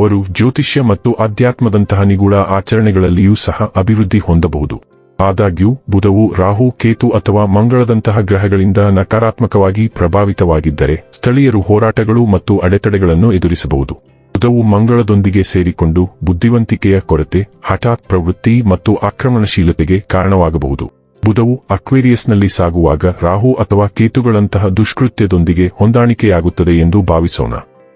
ಅವರು ಜ್ಯೋತಿಷ್ಯ ಮತ್ತು ಅಧ್ಯಾತ್ಮದಂತಹ ನಿಗೂಢ ಆಚರಣೆಗಳಲ್ಲಿಯೂ ಸಹ ಅಭಿವೃದ್ಧಿ ಹೊಂದಬಹುದು. ಆದಾಗ್ಯೂ, ಬುಧವು ರಾಹು, ಕೇತು ಅಥವಾ ಮಂಗಳದಂತಹ ಗ್ರಹಗಳಿಂದ ನಕಾರಾತ್ಮಕವಾಗಿ ಪ್ರಭಾವಿತವಾಗಿದ್ದರೆ, ಸ್ಥಳೀಯರು ಹೋರಾಟಗಳು ಮತ್ತು ಅಡೆತಡೆಗಳನ್ನು ಎದುರಿಸಬಹುದು. ಬುಧವು ಮಂಗಳದೊಂದಿಗೆ ಸೇರಿಕೊಂಡು ಬುದ್ಧಿವಂತಿಕೆಯ ಕೊರತೆ, ಹಠಾತ್ ಪ್ರವೃತ್ತಿ ಮತ್ತು ಆಕ್ರಮಣಶೀಲತೆಗೆ ಕಾರಣವಾಗಬಹುದು. ಬುಧವು ಅಕ್ವೇರಿಯಸ್ನಲ್ಲಿ ಸಾಗುವಾಗ ರಾಹು ಅಥವಾ ಕೇತುಗಳಂತಹ ದುಷ್ಕೃತ್ಯದೊಂದಿಗೆ ಹೊಂದಾಣಿಕೆಯಾಗುತ್ತದೆ ಎಂದು ಭಾವಿಸೋಣ.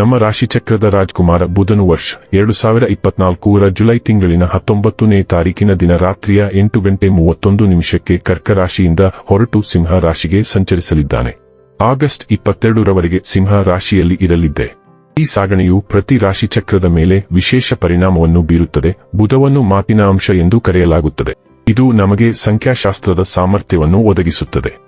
ನಮ್ಮ ರಾಶಿಚಕ್ರದ ರಾಜ್ಕುಮಾರ ಬುಧನು ವರ್ಷ ಎರಡು ಸಾವಿರ ಇಪ್ಪತ್ನಾಲ್ಕೂರ ಜುಲೈ ತಿಂಗಳಿನ ಹತ್ತೊಂಬತ್ತನೇ ತಾರೀಕಿನ ದಿನ ರಾತ್ರಿಯ ಎಂಟು ಗಂಟೆ ಮೂವತ್ತೊಂದು ನಿಮಿಷಕ್ಕೆ ಕರ್ಕ ರಾಶಿಯಿಂದ ಹೊರಟು ಸಿಂಹ ರಾಶಿಗೆ ಸಂಚರಿಸಲಿದ್ದಾನೆ. ಆಗಸ್ಟ್ ಇಪ್ಪತ್ತೆರಡರವರೆಗೆ ಸಿಂಹ ರಾಶಿಯಲ್ಲಿ ಇರಲಿದ್ದೆ. ಈ ಸಾಗಣೆಯು ಪ್ರತಿ ರಾಶಿಚಕ್ರದ ಮೇಲೆ ವಿಶೇಷ ಪರಿಣಾಮವನ್ನು ಬೀರುತ್ತದೆ. ಬುಧವನ್ನು ಮಾತಿನ ಅಂಶ ಎಂದು ಕರೆಯಲಾಗುತ್ತದೆ. ಇದು ನಮಗೆ ಸಂಖ್ಯಾಶಾಸ್ತ್ರದ ಸಾಮರ್ಥ್ಯವನ್ನು ಒದಗಿಸುತ್ತದೆ.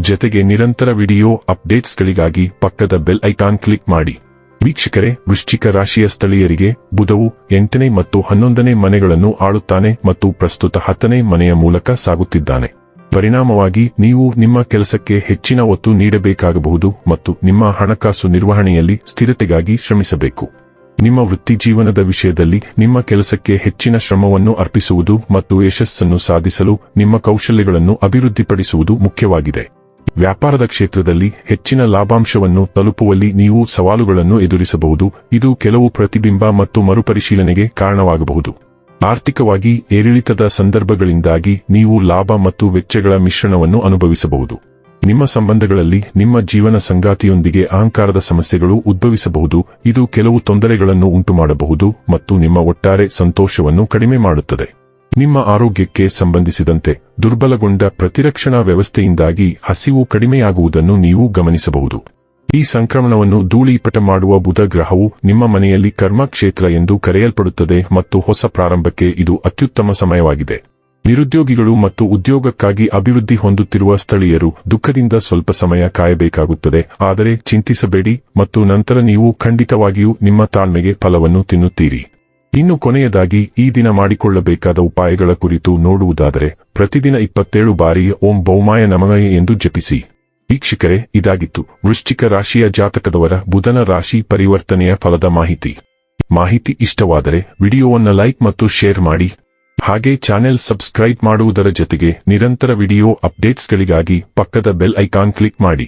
ಜತೆಗೆ ನಿರಂತರ ವಿಡಿಯೋ ಅಪ್ಡೇಟ್ಸ್ಗಳಿಗಾಗಿ ಪಕ್ಕದ ಬೆಲ್ ಐಕಾನ್ ಕ್ಲಿಕ್ ಮಾಡಿ. ವೀಕ್ಷಕರೇ, ವೃಶ್ಚಿಕ ರಾಶಿಯ ಸ್ಥಳೀಯರಿಗೆ ಬುಧವು ಎಂಟನೇ ಮತ್ತು ಹನ್ನೊಂದನೇ ಮನೆಗಳನ್ನು ಆಳುತ್ತಾನೆ ಮತ್ತು ಪ್ರಸ್ತುತ ಹತ್ತನೇ ಮನೆಯ ಮೂಲಕ ಸಾಗುತ್ತಿದ್ದಾನೆ. ಪರಿಣಾಮವಾಗಿ ನೀವು ನಿಮ್ಮ ಕೆಲಸಕ್ಕೆ ಹೆಚ್ಚಿನ ಒತ್ತು ನೀಡಬೇಕಾಗಬಹುದು ಮತ್ತು ನಿಮ್ಮ ಹಣಕಾಸು ನಿರ್ವಹಣೆಯಲ್ಲಿ ಸ್ಥಿರತೆಗಾಗಿ ಶ್ರಮಿಸಬೇಕು. ನಿಮ್ಮ ವೃತ್ತಿ ಜೀವನದ ವಿಷಯದಲ್ಲಿ ನಿಮ್ಮ ಕೆಲಸಕ್ಕೆ ಹೆಚ್ಚಿನ ಶ್ರಮವನ್ನು ಅರ್ಪಿಸುವುದು ಮತ್ತು ಯಶಸ್ಸನ್ನು ಸಾಧಿಸಲು ನಿಮ್ಮ ಕೌಶಲ್ಯಗಳನ್ನು ಅಭಿವೃದ್ಧಿಪಡಿಸುವುದು ಮುಖ್ಯವಾಗಿದೆ. ವ್ಯಾಪಾರದ ಕ್ಷೇತ್ರದಲ್ಲಿ ಹೆಚ್ಚಿನ ಲಾಭಾಂಶವನ್ನು ತಲುಪುವಲ್ಲಿ ನೀವು ಸವಾಲುಗಳನ್ನು ಎದುರಿಸಬಹುದು. ಇದು ಕೆಲವು ಪ್ರತಿಬಿಂಬ ಮತ್ತು ಮರುಪರಿಶೀಲನೆಗೆ ಕಾರಣವಾಗಬಹುದು. ಆರ್ಥಿಕವಾಗಿ ಏರಿಳಿತದ ಸಂದರ್ಭಗಳಿಂದಾಗಿ ನೀವು ಲಾಭ ಮತ್ತು ವೆಚ್ಚಗಳ ಮಿಶ್ರಣವನ್ನು ಅನುಭವಿಸಬಹುದು. ನಿಮ್ಮ ಸಂಬಂಧಗಳಲ್ಲಿ ನಿಮ್ಮ ಜೀವನ ಸಂಗಾತಿಯೊಂದಿಗೆ ಅಹಂಕಾರದ ಸಮಸ್ಯೆಗಳು ಉದ್ಭವಿಸಬಹುದು. ಇದು ಕೆಲವು ತೊಂದರೆಗಳನ್ನು ಉಂಟುಮಾಡಬಹುದು ಮತ್ತು ನಿಮ್ಮ ಒಟ್ಟಾರೆ ಸಂತೋಷವನ್ನು ಕಡಿಮೆ ಮಾಡುತ್ತದೆ. ನಿಮ್ಮ ಆರೋಗ್ಯಕ್ಕೆ ಸಂಬಂಧಿಸಿದಂತೆ ದುರ್ಬಲಗೊಂಡ ಪ್ರತಿರಕ್ಷಣಾ ವ್ಯವಸ್ಥೆಯಿಂದಾಗಿ ಹಸಿವು ಕಡಿಮೆಯಾಗುವುದನ್ನು ನೀವು ಗಮನಿಸಬಹುದು. ಈ ಸಂಕ್ರಮಣವನ್ನು ಧೂಳೀಪಟ ಮಾಡುವ ಬುಧ ಗ್ರಹವು ನಿಮ್ಮ ಮನೆಯಲ್ಲಿ ಕರ್ಮಕ್ಷೇತ್ರ ಎಂದು ಕರೆಯಲ್ಪಡುತ್ತದೆ ಮತ್ತು ಹೊಸ ಪ್ರಾರಂಭಕ್ಕೆ ಇದು ಅತ್ಯುತ್ತಮ ಸಮಯವಾಗಿದೆ. ನಿರುದ್ಯೋಗಿಗಳು ಮತ್ತು ಉದ್ಯೋಗಕ್ಕಾಗಿ ಅಭಿವೃದ್ಧಿ ಹೊಂದುತ್ತಿರುವ ಸ್ಥಳೀಯರು ದುಃಖದಿಂದ ಸ್ವಲ್ಪ ಸಮಯ ಕಾಯಬೇಕಾಗುತ್ತದೆ, ಆದರೆ ಚಿಂತಿಸಬೇಡಿ ಮತ್ತು ನಂತರ ನೀವು ಖಂಡಿತವಾಗಿಯೂ ನಿಮ್ಮ ತಾಳ್ಮೆಗೆ ಫಲವನ್ನು ತಿನ್ನುತ್ತೀರಿ. ಇನ್ನು ಕೊನೆಯದಾಗಿ ಈ ದಿನ ಮಾಡಿಕೊಳ್ಳಬೇಕಾದ ಉಪಾಯಗಳ ಕುರಿತು ನೋಡುವುದಾದರೆ, ಪ್ರತಿದಿನ ಇಪ್ಪತ್ತೇಳು ಬಾರಿ ಓಂ ಬೌಮಾಯ ನಮಃ ಎಂದು ಜಪಿಸಿ. ವೀಕ್ಷಕರೇ, ಇದಾಗಿತ್ತು. ವೃಶ್ಚಿಕ ರಾಶಿಯ ಜಾತಕದವರ ಬುಧನ ರಾಶಿ ಪರಿವರ್ತನೆಯ ಫಲದ ಮಾಹಿತಿ. ಮಾಹಿತಿ ಇಷ್ಟವಾದರೆ ವಿಡಿಯೋವನ್ನು ಲೈಕ್ ಮತ್ತು ಶೇರ್ ಮಾಡಿ. ಹಾಗೆ ಚಾನೆಲ್ ಸಬ್ಸ್ಕ್ರೈಬ್ ಮಾಡುವುದರ ಜೊತೆಗೆ ನಿರಂತರ ವಿಡಿಯೋ ಅಪ್ಡೇಟ್ಸ್ಗಳಿಗಾಗಿ ಪಕ್ಕದ ಬೆಲ್ ಐಕಾನ್ ಕ್ಲಿಕ್ ಮಾಡಿ.